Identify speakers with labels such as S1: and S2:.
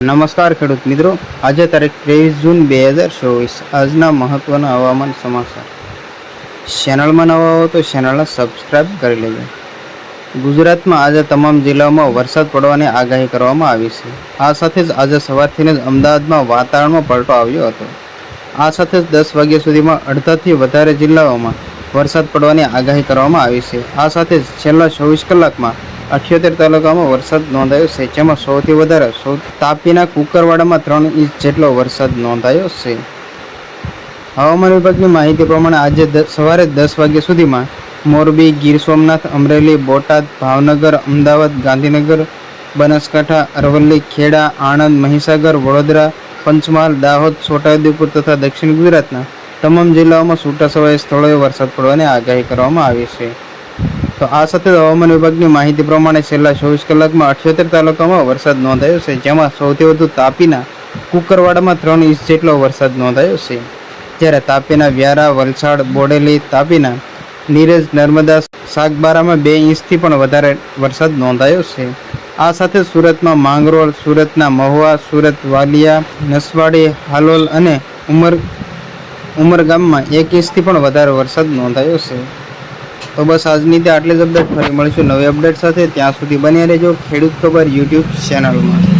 S1: નમસ્કાર ખેડૂત મિત્રો. આજે તારીખ ત્રેવીસ જૂન બે હજાર ચોવીસ. આજના મહત્વના હવામાન સમાચાર. ચેનલમાં નવા હો તો ચેનલને સબસ્ક્રાઇબ કરી લેજો. ગુજરાતમાં આજે તમામ જિલ્લાઓમાં વરસાદ પડવાની આગાહી કરવામાં આવી છે. આ સાથે જ આજે સવારથી જ અમદાવાદમાં વાતાવરણમાં પલટો આવ્યો હતો. આ સાથે જ દસ વાગ્યા સુધીમાં અડધાથી વધારે જિલ્લાઓમાં વરસાદ પડવાની આગાહી કરવામાં આવી છે. આ સાથે જ છેલ્લા ચોવીસ કલાકમાં અઠ્યોતેર તાલુકામાં વરસાદ નોંધાયો છે, જેમાં સૌથી વધારે સૌ તાપીના કુકરવાડામાં ત્રણ ઇંચ જેટલો વરસાદ નોંધાયો છે. હવામાન વિભાગની માહિતી પ્રમાણે આજે સવારે દસ વાગ્યા સુધીમાં મોરબી, ગીર સોમનાથ, અમરેલી, બોટાદ, ભાવનગર, અમદાવાદ, ગાંધીનગર, બનાસકાંઠા, અરવલ્લી, ખેડા, આણંદ, મહીસાગર, વડોદરા, પંચમહાલ, દાહોદ, છોટાઉદેપુર તથા દક્ષિણ ગુજરાતના તમામ જિલ્લાઓમાં છૂટાછવાયા સ્થળોએ વરસાદ પડવાની આગાહી કરવામાં આવી છે. તો આ સાથે હવામાન વિભાગની માહિતી પ્રમાણે છેલ્લા ચોવીસ કલાકમાં અઠ્યોતેર તાલુકામાં વરસાદ નોંધાયો છે, જેમાં સૌથી વધુ તાપીના કુકરવાડામાં ત્રણ ઇંચ જેટલો વરસાદ નોંધાયો છે. જ્યારે તાપીના વ્યારા, વલસાડ, બોડેલી તાપીના નીરજ, નર્મદા સાગબારામાં બે ઇંચથી પણ વધારે વરસાદ નોંધાયો છે. આ સાથે સુરતમાં માંગરોળ, સુરતના મહુવા, સુરત વાલિયા, નસવાડી, હાલોલ અને ઉમર, ઉમરગામમાં એક ઇંચથી પણ વધારે વરસાદ નોંધાયો છે. તો બસ આજની તે આટલી જ અપડેટ ફરી મળીશું નવી અપડેટ સાથે. ત્યાં સુધી બન્યા રહેજો ખેડૂત ખબર યુટ્યુબ ચેનલમાં.